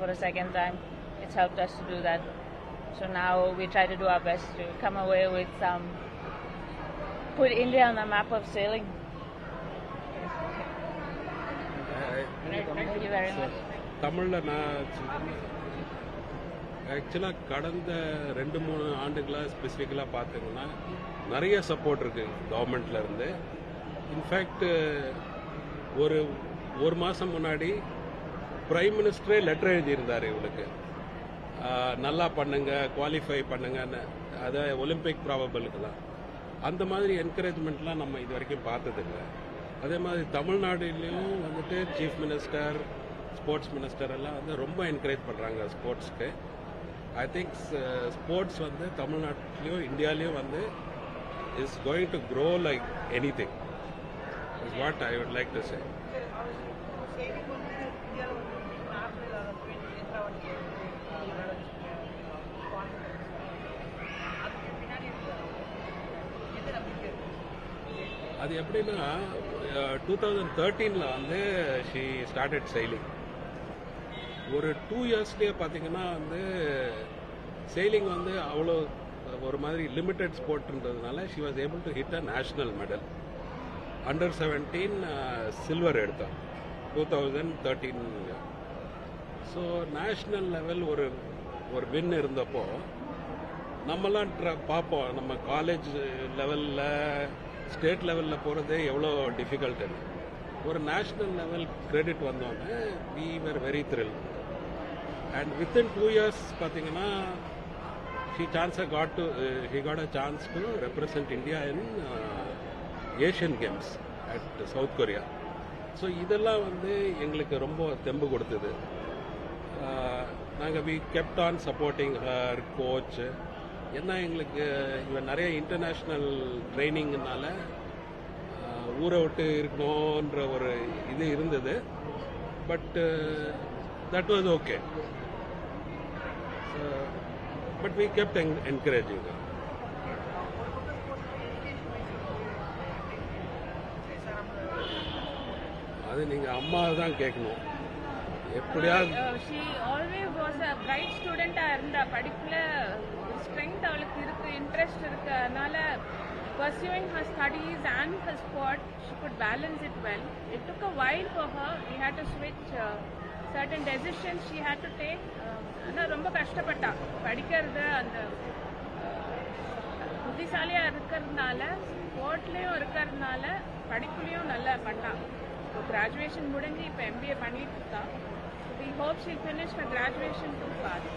for the second time. It's helped us to do that. So now we try to do our best to come away with some, put India on the map of sailing. Thank you very much. தமிழில் நான் ஆக்சுவலாக கடந்த ரெண்டு மூணு ஆண்டுகளாக ஸ்பெசிஃபிக்கலாக பார்த்தீங்கன்னா நிறைய support இருக்கு கவர்மெண்ட்ல இருந்து இன்ஃபேக்ட் ஒரு ஒரு மாதம் முன்னாடி பிரைம் மினிஸ்டரே லெட்டர் எழுதியிருந்தார் இவளுக்கு நல்லா பண்ணுங்க குவாலிஃபை பண்ணுங்கன்னு. அதை ஒலிம்பிக் ப்ராபபிளுக்கு தான். அந்த மாதிரி என்கரேஜ்மெண்ட்லாம் நம்ம இது வரைக்கும் பார்த்ததில்லை. அதே மாதிரி தமிழ்நாடுலேயும் வந்துட்டு சீஃப் மினிஸ்டர் ஸ்போர்ட்ஸ் மினிஸ்டர் எல்லாம் வந்து ரொம்ப என்கரேஜ் பண்ணுறாங்க ஸ்போர்ட்ஸ்க்கு ஐ திங்க் ஸ்போர்ட்ஸ் வந்து தமிழ்நாட்டிலையும் இந்தியாலையும் வந்து is going to grow like anything is what I would like to say அது எப்படின்னா டூ தௌசண்ட் தேர்ட்டீனில் வந்து ஷி ஸ்டார்டட் சைலிங் ஒரு டூ இயர்ஸ்லேயே பார்த்தீங்கன்னா வந்து சைலிங் வந்து அவ்வளோ ஒரு மாதிரி limited ஸ்போர்ட்ன்றதுனால she was able to hit a national medal under seventeen silver எடுத்தான் two thousand thirteen so national level ஒரு ஒரு வின் இருந்தப்போ நம்மலாம் ட்ர பார்ப்போம் நம்ம காலேஜ் லெவலில் ஸ்டேட் லெவலில் போகிறதே எவ்வளோ டிஃபிகல்ட்டுன்னு ஒரு நேஷ்னல் லெவல் கிரெடிட் வந்தோடனே we were very thrill and within two years பார்த்தீங்கன்னா he chance a got to he got a chance to represent India in Asian games at South Korea so இதெல்லாம் வந்து எங்களுக்கு ரொம்ப தெம்பு கொடுத்தது. நாங்கள் we kept on supporting her coach என்ன எங்களுக்கு இவன் நிறைய இன்டர்நேஷ்னல் ட்ரைனிங்னால ஊரை விட்டு இருக்கணுன்ற ஒரு இது இருந்தது. But that was okay but we kept encouraging அது நீங்கள் அம்மா தான் கேட்கணும் எப்படியாவது Uh, she always was a bright student ஆ இருந்தா படிப்புல ஸ்ட்ரென்த் அவளுக்கு இருக்கு இன்ட்ரெஸ்ட் இருக்கு அதனால pursuing her studies and her sport she could balance it well it took a while for her we had to switch uh, certain decisions she had to take uh, ஆனா ரொம்ப கஷ்டப்பட்டா படிக்கிறது அந்த uh, புத்திசாலியா இருக்கிறதுனால ஸ்போர்ட்லயும் இருக்கிறதுனால படிப்புலயும் நல்லா பண்ணா இப்போ கிராஜுவேஷன் முடிஞ்சு இப்போ எம்பிஏ பண்ணிட்டு இருக்கா We hope she'll finish her graduation too fast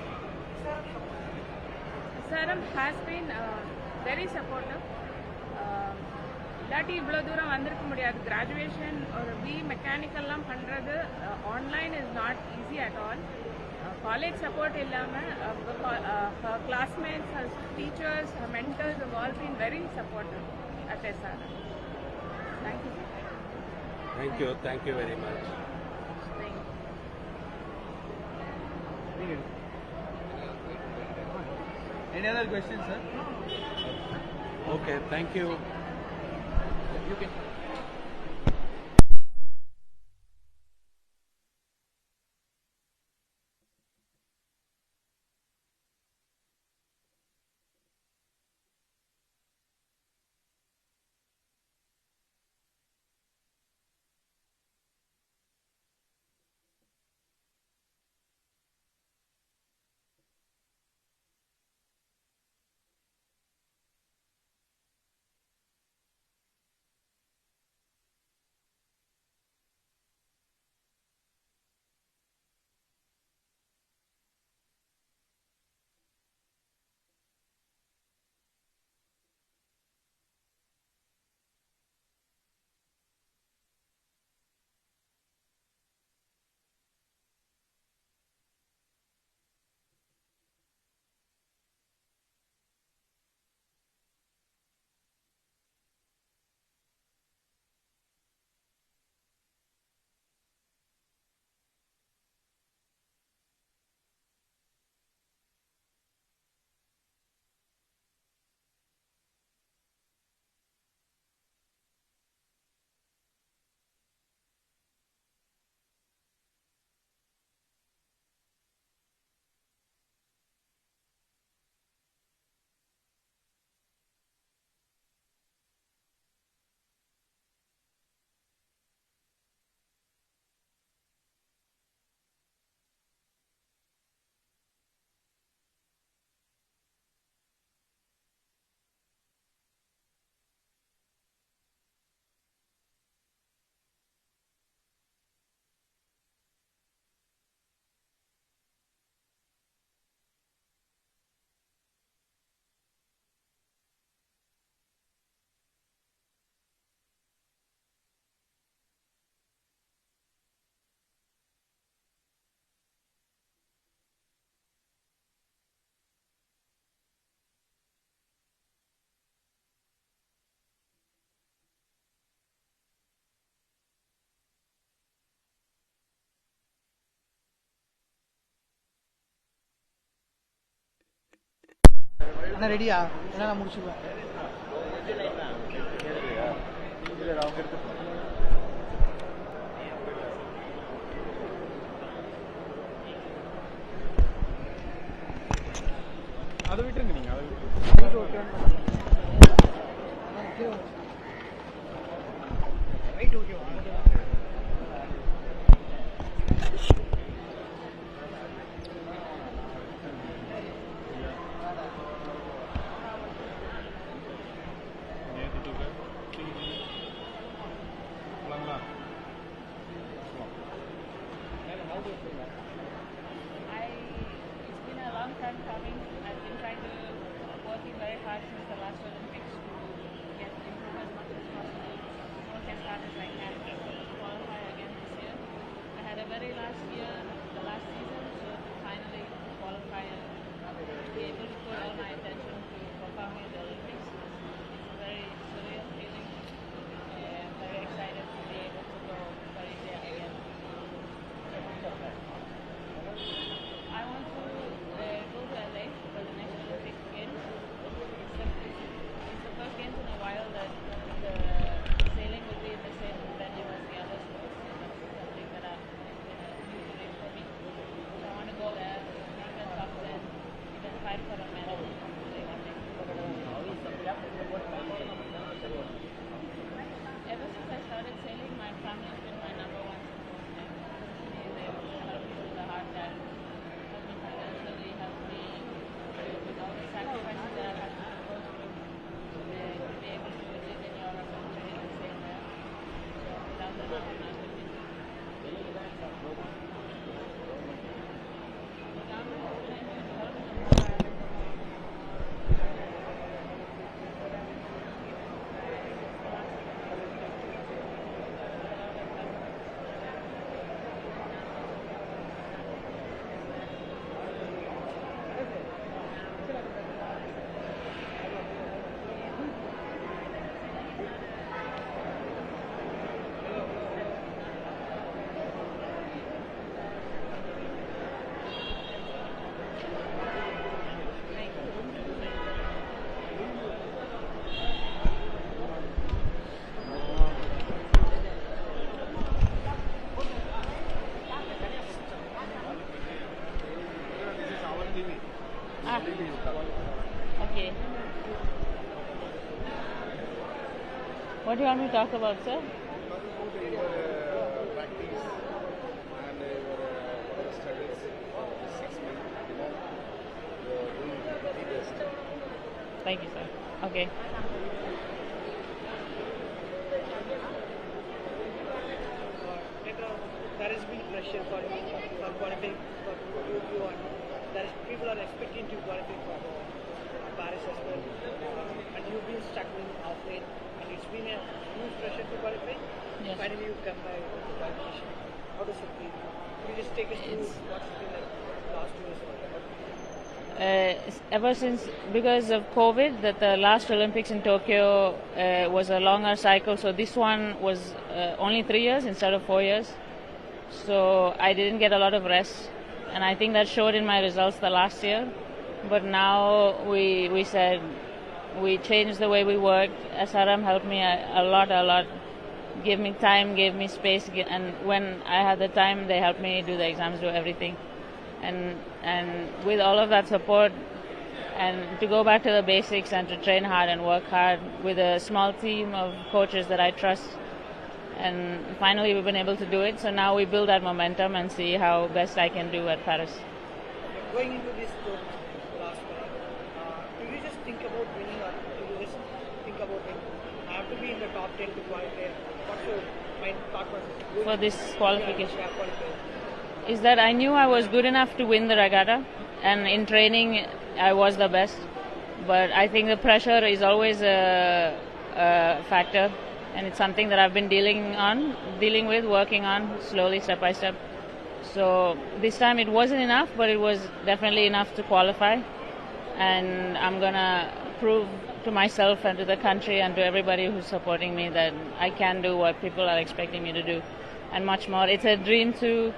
Saram has been uh, very supportive. Uh, இல்லாட்டி இவ்வளோ தூரம் வந்திருக்க முடியாது கிராஜுவேஷன் ஒரு பி மெக்கானிக்கல்லாம் பண்ணுறது online is not easy at all college support இல்லாமல் classmates teachers mentors have all been very supportive at SRM. Thank you. Thank you thank you very much Any other questions, sir? Okay, thank you. You can. நான் ரெடியா என்ன நான் முடிச்சுக்குவேன் அதை விட்டுருங்க. Okay. What do you want me to talk about, sir? Thank you, sir. Okay. there has been pressure for you for qualifying for Tokyo and there is people are expecting to qualify for uh, Paris as well. Uh, and you've been struggling off late and it's been a huge pressure to qualify. Yes. Finally you come by with the qualification. How does it feel? Can you just take us through It's- what's been like last two years? uh, ever since because of COVID, that the last Olympics in Tokyo uh, was a longer cycle, so this one was uh, only three years instead of four years. So I didn't get a lot of rest, and I think that showed in my results the last year. But now we we said we changed the way we worked. SRM helped me a, a lot, a lot. Gave me time, gave me space, and when I had the time, they helped me do the exams, do everything and and with all of that support and to go back to the basics and to train hard and work hard with a small team of coaches that I trust and finally we've been able to do it so now we build that momentum and see how best I can do at Paris Going into this tournament last one, uh, do you just think about winning or do you just think about it? I have to be in the top 10 to qualify. What's your mind thought process? For this qualification is that I knew I was good enough to win the regatta, and in training I was the best. But I think the pressure is always a, a factor, and it's something that I've been dealing on, dealing with, working on slowly, step by step. So this time it wasn't enough, but it was definitely enough to qualify, and I'm gonna prove to myself and to the country and to everybody who's supporting me that I can do what people are expecting me to do, and much more. It's a dream to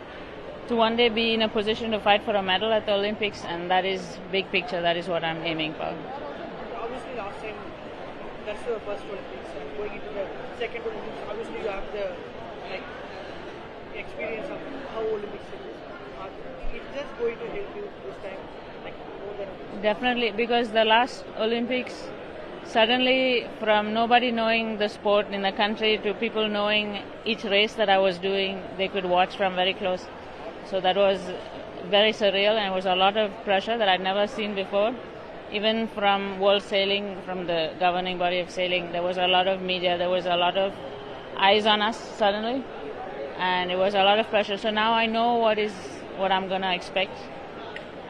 to one day be in a position to fight for a medal at the Olympics, and that is big picture. That is what I'm aiming for. Obviously, last time that's the first Olympics. Going into the second obviously you have the like experience of how Olympics is. Is this going to help you this time, Definitely, because the last Olympics, suddenly from nobody knowing the sport in the country to people knowing each race that I was doing, they could watch from very close. So that was very surreal and it was a lot of pressure that I'd never seen before even from World Sailing, from the governing body of sailing, there was a lot of media, there was a lot of eyes on us suddenly, and it was a lot of pressure. So now I know what is what I'm gonna expect,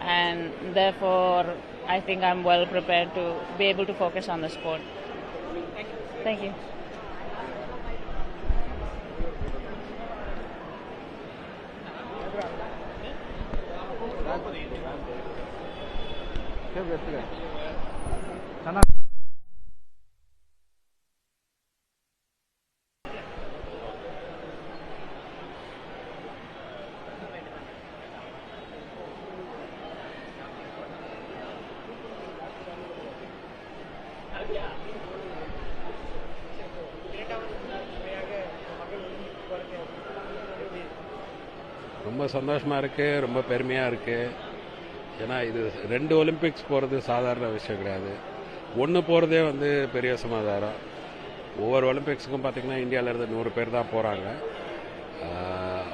and therefore I think I'm well prepared to be able to focus on the sport. Thank you. Thank you. ரொம்ப சந்தோஷமா இருக்கு ரொம்ப பெருமையா இருக்கு. ஏன்னா இது ரெண்டு Olympics போறது சாதாரண விஷயம் கிடையாது. ஒன்று போறதே வந்து பெரிய சமாதானம். ஒவ்வொரு ஒலிம்பிக்ஸுக்கும் பார்த்தீங்கன்னா இந்தியால இருந்து நூறு பேர் தான் போறாங்க. ஆஹ்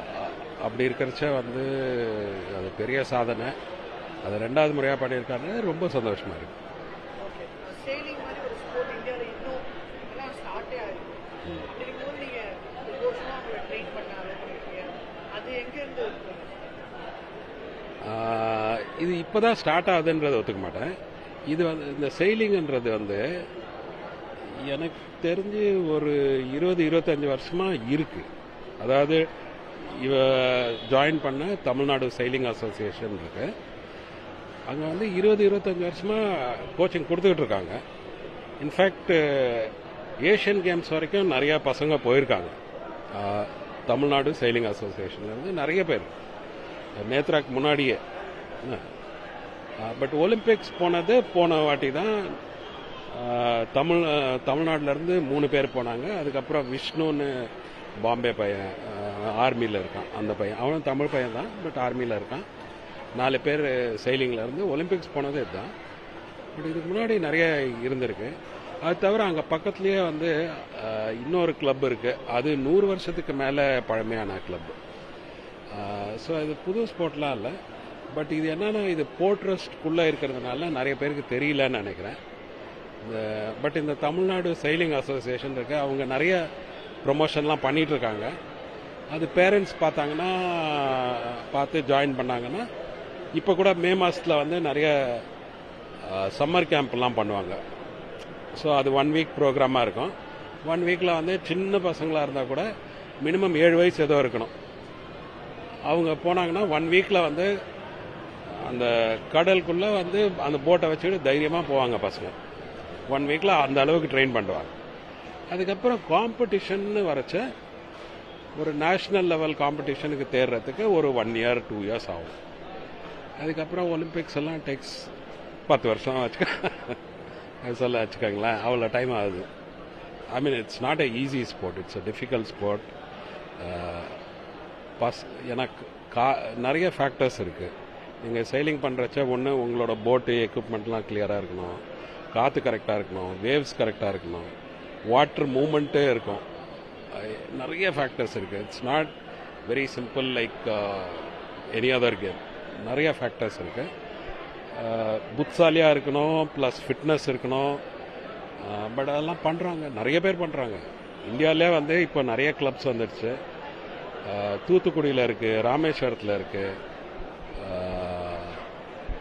அப்படி இருக்கிறச்ச வந்து அது பெரிய சாதனை. அது ரெண்டாவது முறையாக பண்ணியிருக்காரு ரொம்ப சந்தோஷமா இருக்கு. ஓகே. சேலிங் மாதிரி ஒரு ஸ்போர்ட் இந்தியாவில் இன்னும் எல்லாம் ஸ்டார்ட்டே ஆயிருக்கு அப்படி இருக்கும்போது நீங்கள் ஒரு வருஷமா அவங்களை ட்ரெயின் பண்ண பண்ணிருக்கீங்க அது எங்கேருந்து இது இப்போதான் ஸ்டார்ட் ஆகுதுன்றதை ஒத்துக்க மாட்டேன். இது வந்து இந்த செயலிங்கன்றது வந்து எனக்கு தெரிஞ்சு ஒரு இருபது இருபத்தஞ்சு வருஷமாக இருக்குது அதாவது இவ ஜாயின் பண்ண தமிழ்நாடு சைலிங் அசோசியேஷன் இருக்கு. அங்கே வந்து இருபது இருபத்தஞ்சு வருஷமாக கோச்சிங் கொடுத்துக்கிட்டு இருக்காங்க. இன்ஃபேக்ட் ஏஷியன் கேம்ஸ் வரைக்கும் நிறையா பசங்க போயிருக்காங்க. தமிழ்நாடு சைலிங் அசோசியேஷன்லேருந்து நிறைய பேர். நேத்ராக்கு முன்னாடியே. பட் ஒலிம்பிக்ஸ் போனது போன வாட்டி தான் தமிழ் தமிழ்நாட்டிலேருந்து மூணு பேர் போனாங்க. அதுக்கப்புறம் விஷ்ணுன்னு பாம்பே பையன் ஆர்மியில் இருக்கான். அந்த பையன் அவனும் தமிழ் பையன் தான் பட் ஆர்மியில் இருக்கான். நாலு பேர் சைலிங்கில் இருந்து ஒலிம்பிக்ஸ் போனது இதுதான். பட் இதுக்கு முன்னாடி நிறைய இருந்திருக்கு. அது தவிர அங்கே பக்கத்துலேயே வந்து இன்னொரு கிளப் இருக்குது அது நூறு வருஷத்துக்கு மேலே பழமையான கிளப் ஸோ இது புது ஸ்போர்ட்லாம் இல்லை. பட் இது என்னன்னா இது போர்ட்ரஸ்ட்குள்ளே இருக்கிறதுனால நிறைய பேருக்கு தெரியலன்னு நினைக்கிறேன். இந்த பட் இந்த தமிழ்நாடு சைலிங் அசோசியேஷன் இருக்கு அவங்க நிறைய ப்ரொமோஷன்லாம் பண்ணிட்டு இருக்காங்க அது பேரண்ட்ஸ் பார்த்தாங்கன்னா பார்த்து ஜாயின் பண்ணாங்கன்னா இப்போ கூட மே மாதத்தில் வந்து நிறைய சம்மர் கேம்ப்லாம் பண்ணுவாங்க. ஸோ அது ஒன் வீக் ப்ரோக்ராமாக இருக்கும். ஒன் வீக்கில் வந்து சின்ன பசங்களாக இருந்தால் கூட மினிமம் ஏழு வயசு ஏதோ இருக்கணும். அவங்க போனாங்கன்னா ஒன் வீக்கில் வந்து அந்த கடலுக்குள்ளே வந்து அந்த போட்டை வச்சுக்கிட்டு தைரியமாக போவாங்க பசங்க. ஒன் வீக்கில் அந்த அளவுக்கு ட்ரெயின் பண்ணுவாங்க அதுக்கப்புறம் காம்படிஷன் வரைச்ச ஒரு நேஷ்னல் லெவல் காம்படிஷனுக்கு தேர்றதுக்கு ஒரு ஒன் இயர் டூ இயர்ஸ் ஆகும். அதுக்கப்புறம் ஒலிம்பிக்ஸ் எல்லாம் டெக்ஸ் பத்து வருஷம் வச்சுக்க சொல்ல வச்சுக்கோங்களேன். அவ்வளோ டைம் ஆகுது. I mean it's not a easy sport it's a difficult sport bus எனக்கு கா நிறைய ஃபேக்டர்ஸ் இருக்குது நீங்கள் சைலிங் பண்ணுறச்ச ஒன்று உங்களோட போட்டு எக்யூப்மெண்ட்லாம் கிளியராக இருக்கணும். காற்று கரெக்டாக இருக்கணும். வேவ்ஸ் கரெக்டாக இருக்கணும். வாட்டர் மூமெண்ட்டே இருக்கும். நிறைய ஃபேக்டர்ஸ் இருக்குது it's not very simple like any other game நிறைய ஃபேக்டர்ஸ் இருக்குது அஹ் இருக்கணும் ப்ளஸ் ஃபிட்னஸ் இருக்கணும். பட் அதெல்லாம் பண்ணுறாங்க நிறைய பேர் பண்ணுறாங்க இந்தியாவிலே வந்து இப்போ நிறைய கிளப்ஸ் வந்துடுச்சு தூத்துக்குடியில் இருக்குது ராமேஸ்வரத்தில் இருக்குது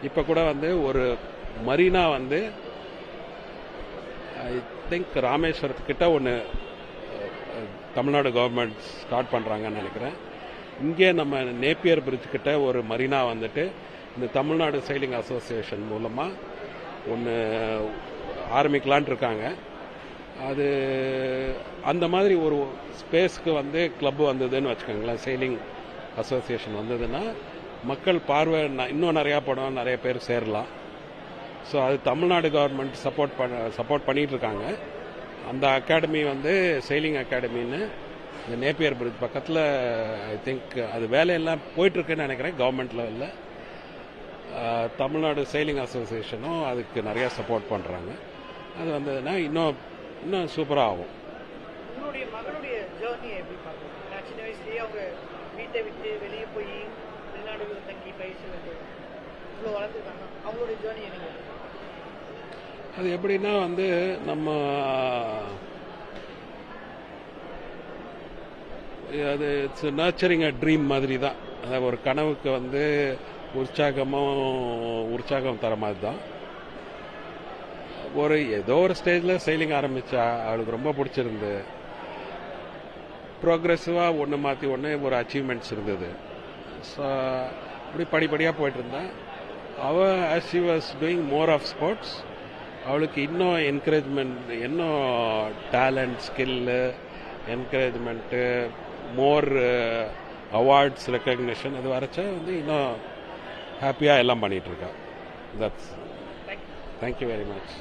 இப்போ கூட வந்து ஒரு மரீனா வந்து ஐ திங்க் ராமேஸ்வரத்துக்கிட்ட ஒன்று தமிழ்நாடு கவர்மெண்ட் ஸ்டார்ட் பண்ணுறாங்கன்னு நினைக்கிறேன். இங்கே நம்ம நேப்பியர் பிரிட்ஜ் கிட்ட ஒரு மரீனா வந்துட்டு இந்த தமிழ்நாடு சைலிங் அசோசியேஷன் மூலமாக ஒன்று ஆரம்பிக்கலான் இருக்காங்க. அது அந்த மாதிரி ஒரு ஸ்பேஸ்க்கு வந்து கிளப் வந்ததுன்னு வச்சுக்கோங்களேன் சைலிங் அசோசியேஷன் வந்ததுன்னா மக்கள் பார்வை இன்னும் நிறையா படம் நிறைய பேர் சேரலாம். ஸோ அது தமிழ்நாடு கவர்மெண்ட் சப்போர்ட் பண்ண சப்போர்ட் பண்ணிட்டு இருக்காங்க அந்த அகாடமி வந்து செயிலிங் அகாடமின்னு இந்த நேப்பியர் பிரிட்ஜ் பக்கத்தில் ஐ திங்க் அது வேலையெல்லாம் போயிட்டுருக்குன்னு நினைக்கிறேன் கவர்மெண்ட் லெவலில் தமிழ்நாடு செயிலிங் அசோசியேஷனும் அதுக்கு நிறையா சப்போர்ட் பண்ணுறாங்க அது வந்ததுன்னா இன்னும் இன்னும் சூப்பராக ஆகும். மகளுடைய எப்படி பார்க்குறீங்க சின்ன வயசுலேயே அவங்க வீட்டை விட்டு வெளியே போய் வெளிநாடுகளில் தங்கி பயிற்சி இவ்வளோ வளர்ந்துருக்காங்க அவங்களுடைய ஜேர்னி என்ன அது எப்படின்னா வந்து நம்ம அது இட்ஸ் நர்ச்சரிங் அ ட்ரீம் மாதிரி தான் அதாவது ஒரு கனவுக்கு வந்து உற்சாகமும் உற்சாகம் தர மாதிரி தான் ஒரு ஏதோ ஒரு ஸ்டேஜில் செயலிங் ஆரம்பித்தா அவளுக்கு ரொம்ப பிடிச்சிருந்து ப்ரோக்ரெசிவாக ஒன்று மாற்றி ஒன்று ஒரு அச்சீவ்மெண்ட்ஸ் இருந்தது. இப்படி படிப்படியாக போயிட்டு இருந்தேன் அவள் as she was doing more of sports அவளுக்கு இன்னும் என்கரேஜ்மெண்ட் இன்னும் talent skill encouragement more awards recognition அது வரைச்சா வந்து இன்னும் ஹாப்பியாக எல்லாம் பண்ணிகிட்ருக்கா that's thank you very much